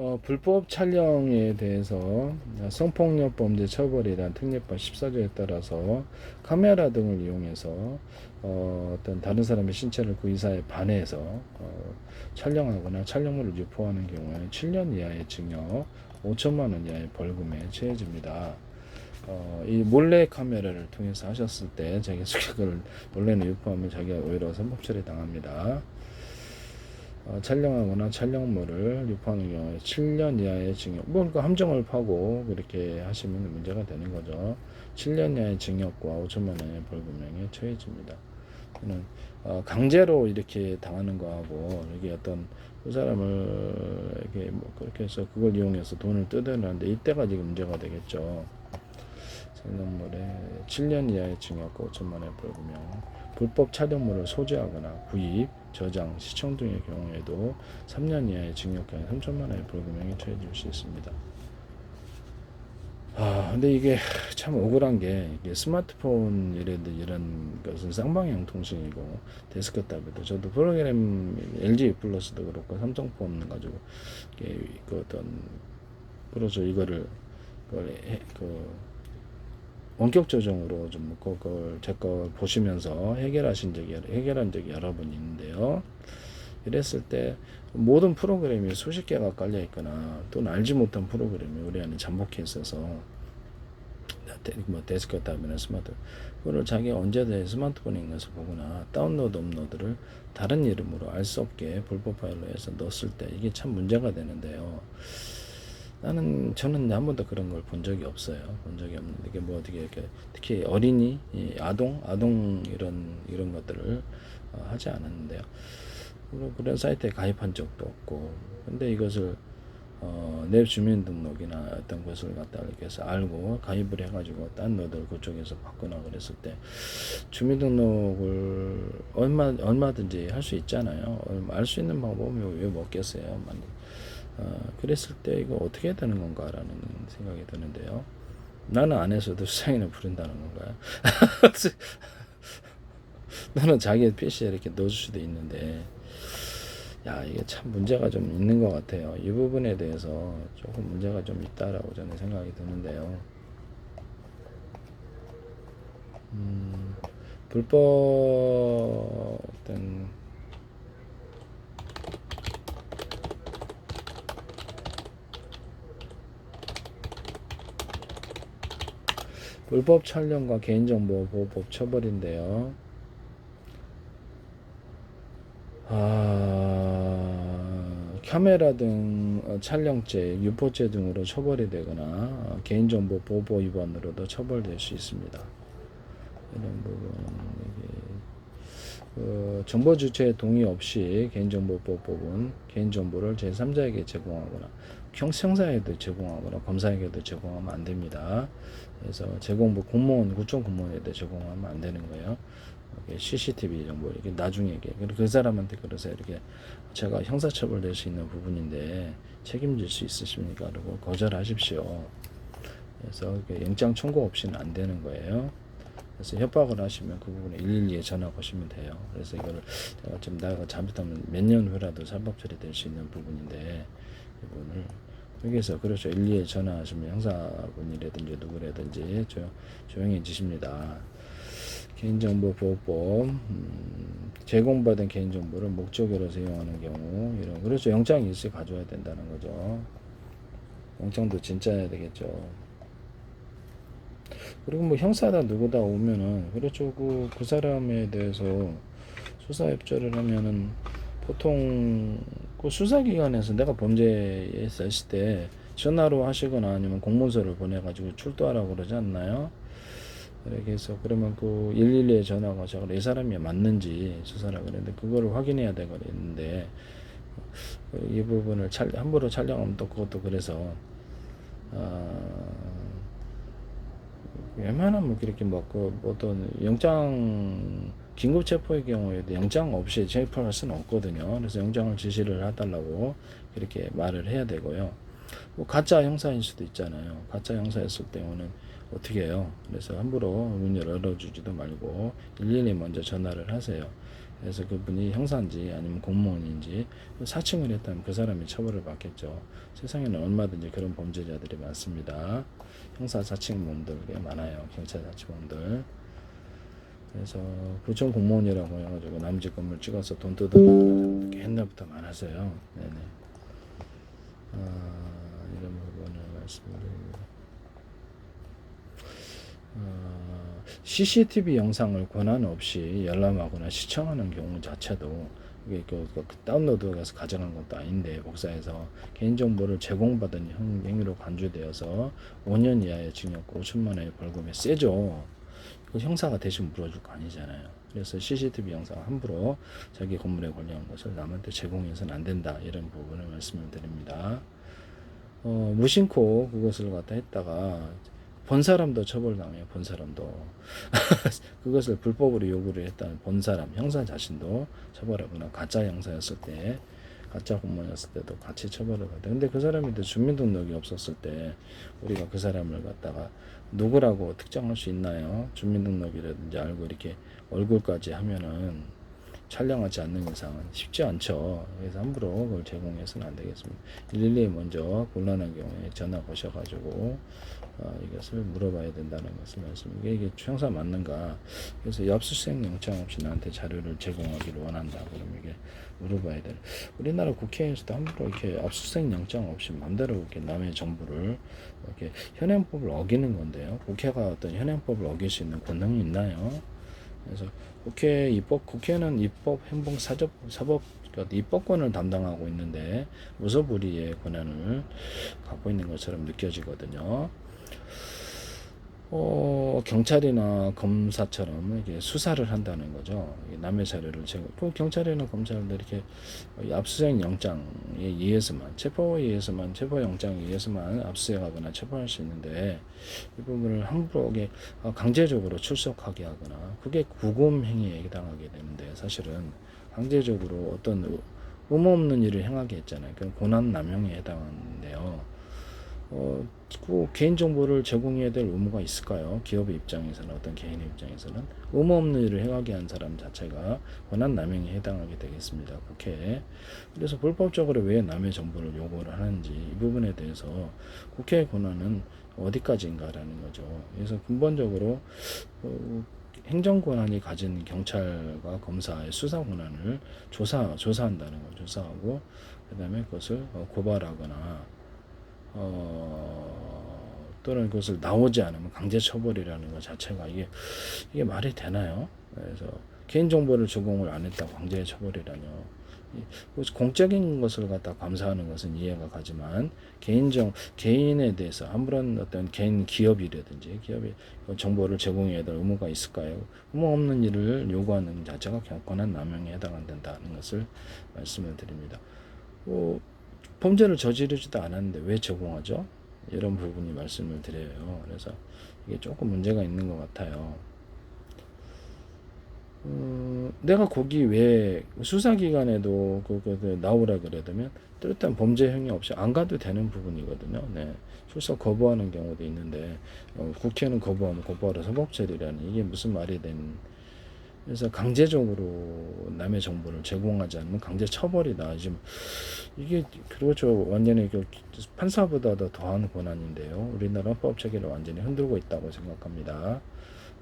어, 불법 촬영에 대해서 성폭력 범죄 처벌에 대한 특례법 14조에 따라서 카메라 등을 이용해서 어, 어떤 다른 사람의 신체를 그 의사에 반해서 어, 촬영하거나 촬영물을 유포하는 경우에 7년 이하의 징역, 5천만 원 이하의 벌금에 처해집니다. 어, 이 몰래 카메라를 통해서 하셨을 때 자기 수익을 원래는 유포하면 자기가 오히려 선법 처리 당합니다. 어, 촬영하거나 촬영물을 유포하는 경우에 7년 이하의 징역, 뭐 그러니까 함정을 파고 그렇게 하시면 문제가 되는 거죠. 7년 이하의 징역과 5천만 원의 벌금형에 처해집니다. 저는 어, 강제로 이렇게 당하는 거하고 이게 어떤 그 사람을 이렇게 뭐 그렇게 해서 그걸 이용해서 돈을 뜯어내는데 이때가 지금 문제가 되겠죠. 촬영물에 7년 이하의 징역과 5천만 원의 벌금형, 불법 촬영물을 소지하거나 구입, 저장, 시청 등의 경우에도 3년 이하의 징역과 3천만 원의 벌금형이 처해질 수 있습니다. 아, 근데 이게 참 억울한 게 이게 스마트폰 이런 이런 것은 쌍방향 통신이고 데스크탑에도 저도 프로그램 LG 플러스도 그렇고 삼성폰 가지고 이게 그 어떤 그래서 이거를 해, 그 원격 조정으로 좀 그걸 제 거 보시면서 해결하신 적이 해결한 적이 여러 번 있는데요. 이랬을 때 모든 프로그램이 수십 개가 깔려 있거나 또는 알지 못한 프로그램이 우리 안에 잠복해 있어서 데- 뭐 데스크 탑이나 스마트 그거를 자기가 언제든 스마트폰에 있는 것을 보거나 다운로드 업로드를 다른 이름으로 알 수 없게 불법 파일로 해서 넣었을 때 이게 참 문제가 되는데요. 나는 저는 한 번도 그런 걸 본 적이 없어요. 본 적이 없는데 이게 뭐 어떻게 이렇게 특히 어린이, 이 아동, 아동 이런 이런 것들을 어, 하지 않았는데요. 그런- 사이트에 가입한 적도 없고, 근데 이것을 어, 내 주민등록이나 어떤 것을 갖다 이렇게 해서 알고 가입을 해가지고 딴 너들 그쪽에서 받거나 그랬을 때 주민등록을 얼마 얼마든지 할 수 있잖아요. 알 수 있는 방법이 왜 먹겠어요? 만- 어, 그랬을 때 이거 어떻게 해야 되는 건가라는 생각이 드는데요. 나는 안 해서도 수상인을 부른다는 건가요? 너는 자기 PC에 이렇게 넣어줄 수도 있는데, 야, 이게 참 문제가 좀 있는 것 같아요. 이 부분에 대해서 조금 문제가 좀 있다라고 저는 생각이 드는데요. 음, 불법 어떤 불법 촬영과 개인정보 보호법 처벌인데요. 아, 카메라 등 어, 촬영죄, 유포죄 등으로 처벌이 되거나 어, 개인정보 보호 위반으로도 처벌될 수 있습니다. 이런 부분 그 정보 주체의 동의 없이 개인정보보호법은 개인정보를 제3자에게 제공하거나 형사에도 제공하거나 검사에게도 제공하면 안 됩니다. 그래서 제공부 공무원 구청 공무원에도 제공하면 안 되는 거예요. CCTV 정보 이렇게 나중에 이게 그 사람한테 그래서 이렇게 제가 형사처벌 될 수 있는 부분인데 책임질 수 있으십니까? 그리고 거절하십시오. 그래서 영장 청구 없이는 안 되는 거예요. 그래서 협박을 하시면 그 부분에 112에 전화 거시면 돼요. 그래서 이거를 제가 좀 나가 잘못하면 몇 년 후라도 사법 처리 될 수 있는 부분인데 이분을 여기서 그렇죠 112에 전화하시면 형사분이라든지 누구라든지 조, 조용해지십니다. 개인정보보호법 음, 제공받은 개인정보를 목적으로 사용하는 경우 이런 그렇죠 영장이 있어 가져야 된다는 거죠. 영장도 진짜 해야 되겠죠. 그리고 뭐 형사다 누구다 오면은 그렇죠 그, 그 사람에 대해서 수사 협조를 하면은 보통 그 수사기관에서 내가 범죄에 있었을 때 전화로 하시거나 아니면 공문서를 보내가지고 출두하라고 그러지 않나요? 해서 그러면 그 112에 전화가 저이 사람이 맞는지 수사라 그랬는데 그거를 확인해야 그랬는데 이 부분을 촬, 함부로 촬영하면 또 그것도 그래서 아, 웬만하면 그렇게 뭐그 어떤 영장 긴급 체포의 경우에도 영장 없이 체포할 수는 없거든요. 그래서 영장을 지시를 해달라고 그렇게 말을 해야 되고요. 뭐 가짜 형사일 수도 있잖아요. 가짜 형사였을 때는 어떻게 해요? 그래서 함부로 문을 열어주지도 말고 일일이 먼저 전화를 하세요. 그래서 그분이 형사인지 아니면 공무원인지 사칭을 했다면 그 사람이 처벌을 받겠죠. 세상에는 얼마든지 그런 범죄자들이 많습니다. 형사 사칭범들 꽤 많아요. 경찰 사칭범들. 그래서 구청 공무원이라고 해가지고 남집 건물 찍어서 돈 뜯어먹는 게 옛날부터 많았어요. 네네. 아, 이런 부분을 말씀드립니다. 어, CCTV 영상을 권한 없이 열람하거나 시청하는 경우 자체도 이게 그, 그 다운로드해서 가져간 것도 아닌데 복사해서 개인정보를 제공받은 형- 행위로 간주되어서 5년 이하의 징역과 5천만 원의 벌금에 세죠. 그 형사가 대신 물어줄 거 아니잖아요. 그래서 CCTV 영상 함부로 자기 건물에 관련 것을 남한테 제공해서는 안 된다 이런 부분을 말씀을 드립니다. 어, 무심코 그것을 갖다 했다가 본 사람도 처벌당해요. 본 사람도 그것을 불법으로 요구를 했다는 본 사람 형사 자신도 처벌하거나 가짜 형사였을 때 가짜 공무원이었을 때도 같이 처벌을 받아요. 근데 그 사람한테 주민등록이 없었을 때 우리가 그 사람을 갖다가 누구라고 특정할 수 있나요? 주민등록이라든지 알고 이렇게 얼굴까지 하면은 촬영하지 않는 이상은 쉽지 않죠. 그래서 함부로 그걸 제공해서는 안 되겠습니다. 112에 먼저 곤란한 경우에 전화 거셔가지고 어, 이것을 물어봐야 된다는 것을 말씀드리고 이게 형사 맞는가? 그래서 압수수색 영장 없이 나한테 자료를 제공하기를 원한다 그러면 이게 물어봐야 돼 우리나라 국회에서도 함부로 이렇게 압수수색 영장 없이 마음대로 이렇게 남의 정보를 이렇게 현행법을 어기는 건데요. 국회가 어떤 현행법을 어길 수 있는 권능이 있나요? 그래서 국회 입법 국회는 입법 행정 사법 사법 그러니까 입법권을 담당하고 있는데 무소불위의 권한을 갖고 있는 것처럼 느껴지거든요. 어, 경찰이나 검사처럼 이게 수사를 한다는 거죠. 이 남의 자료를 제공. 그 경찰이나 검찰도 이렇게 압수수색 영장에 의해서만 체포에 의해서만 체포 영장에 의해서만 압수수색하거나 체포할 수 있는데 이 부분을 함부로 강제적으로 출석하게 하거나 그게 구금 행위에 해당하게 되는데 사실은 강제적으로 어떤 의- 의무 없는 일을 행하게 했잖아요. 그건 고난 남용에 해당하는데요. 어, 그 개인정보를 제공해야 될 의무가 있을까요? 기업의 입장에서는 어떤 개인의 입장에서는 의무 없는 일을 행하게 한 사람 자체가 권한 남용에 해당하게 되겠습니다. 국회에. 그래서 불법적으로 왜 남의 정보를 요구를 하는지 이 부분에 대해서 국회의 권한은 어디까지인가라는 거죠. 그래서 근본적으로 어, 행정 권한이 가진 경찰과 검사의 수사 권한을 조사 조사한다는 거 조사하고 그다음에 그것을 어, 고발하거나 어, 또는 그것을 나오지 않으면 강제 처벌이라는 것 자체가 이게 이게 말이 되나요? 그래서 개인 정보를 제공을 안 했다고 강제 처벌이라뇨. 이- 그래서 공적인 것을 갖다 감사하는 것은 이해가 가지만 개인정 개인에 대해서 아무런 어떤 개인 기업이라든지 기업이 그 정보를 제공해야 될 의무가 있을까요? 의무 없는 일을 요구하는 자체가 경권한 남용에 해당한다는 것을 말씀을 드립니다. 뭐 범죄를 저지르지도 않았는데 왜 제공하죠? 이런 부분이 말씀을 드려요. 그래서 이게 조금 문제가 있는 것 같아요. 음, 내가 거기 왜 수사기관에도 그, 그, 그 나오라 그러면 뚜렷한 범죄 행위 없이 안 가도 되는 부분이거든요. 네. 출석 거부하는 경우도 있는데 어, 국회는 거부하면 거부하라 서법처리라는 이게 무슨 말이 된 그래서 강제적으로 남의 정보를 제공하지 않으면 강제 처벌이다. 지금 이게 그렇죠. 완전히 그 판사보다 더 더한 권한인데요. 우리나라 헌법 체계를 완전히 흔들고 있다고 생각합니다.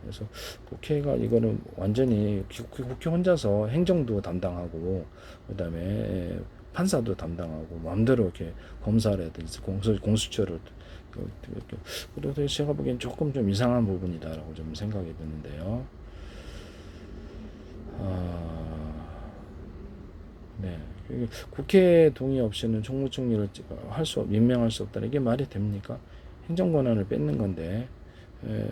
그래서 국회가 이거는 완전히 국회, 혼자서 행정도 담당하고 그다음에 판사도 담당하고 마음대로 이렇게 검사라든지 공수 공수처를 그래서 제가 보기엔 조금 좀 이상한 부분이다라고 좀 생각이 드는데요. 아, 네. 국회 동의 없이는 총무총리를 할 수, 임명할 수 없다. 이게 말이 됩니까? 행정 권한을 뺏는 건데, 에,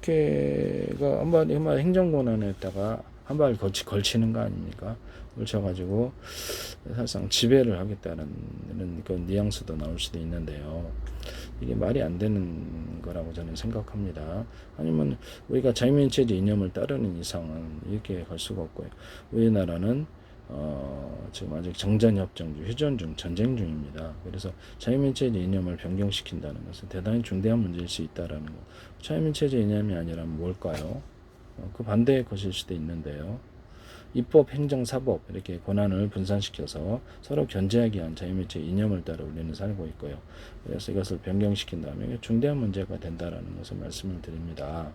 국회가 한발 한발 행정 권한에다가 한 발 걸치 걸치는 거 아닙니까? 걸쳐가지고 사실상 지배를 하겠다는 그런 뉘앙스도 나올 수도 있는데요. 이게 말이 안 되는 거라고 저는 생각합니다. 아니면 우리가 자유민주주의 이념을 따르는 이상은 이렇게 갈 수가 없고요. 우리나라는 어, 지금 아직 정전협정 중, 휴전 중, 전쟁 중입니다. 그래서 자유민주주의 이념을 변경시킨다는 것은 대단히 중대한 문제일 수 있다라는 거. 자유민주주의 이념이 아니라면 뭘까요? 어, 그 반대의 것일 수도 있는데요. 입법, 행정, 사법 이렇게 권한을 분산시켜서 서로 견제하기 위한 자유매체 이념을 따라 우리는 살고 있고요. 그래서 이것을 변경시킨 다음에 중대한 문제가 된다라는 것을 말씀을 드립니다.